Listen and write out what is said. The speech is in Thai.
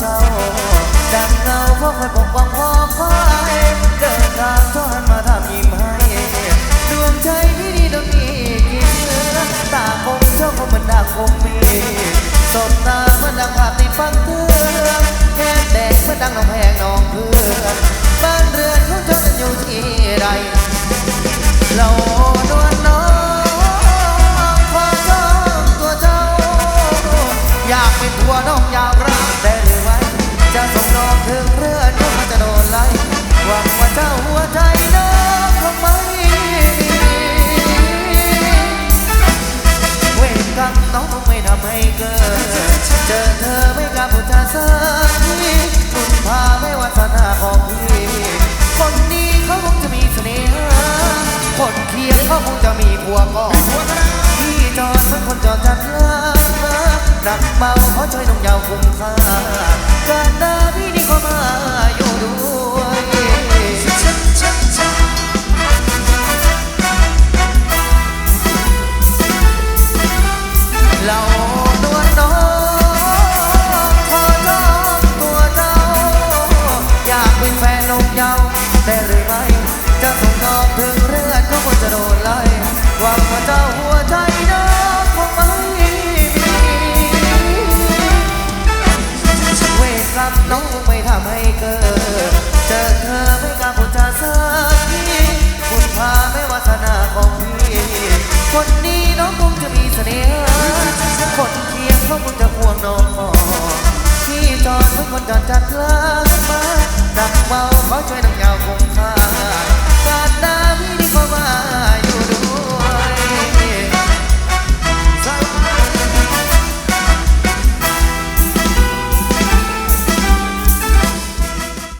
เจ้าดังเงาพวกคอยปกป้องพ่อคอยเดินทางทอนมาทำยิ้มให้ดวงใจที่นี่ต้องนี้กินเนื้อตาคงเจ้าคงมันดาคงมีสบตาเมื่อดังภาพในฟังเพื่อแค่แดงเมื่อดังน้องแพงน้องเพื่อบ้านเรือนของเจ้านั้นอยู่ที่ใดเราดวนน้องขอจองตัวเจ้า อยากเป็นทัวน้องอยากรักแต่ จะส่งน้องถึงเรือนก็มันจะโดนไล่หวังว่าเจ้าหัวใจน้องคงไม่มีเวรกรรมน้องไม่ทำให้เกิด เจอเธอไม่กล้าพูดจาสักทีคุณพาไม่วาสนาของพี่คนนี้เขาคงจะมีเสน่หาคนเคียงเขาคงจะมีผัวก่อนพี่จอดเหมือนคนจอดจัดลา หนักเบาขอช่วยน้องยาวคุ้มค่าการดาพี่นี่ก็มาอยู่ด้วยเรานวลน้องขอจองตัวเจ้าอยากเป็นแฟนนงยาว์ได้หรือไม่จะส่งน้องถึงเรือนก็ควรจะ รกรรมน้องคงไม่ทำให้เกิดเจอเธอไม่กล้าพูดจาสักทีคุณพาไม่วาสนาของพี่คนนี้น้องคงจะมีเสน่ห์คนเคียงเขาคงจะห่วงน้องพี่จอดเหมือนคนจอดจัดลามาดักเบาขอช่วยน้องยา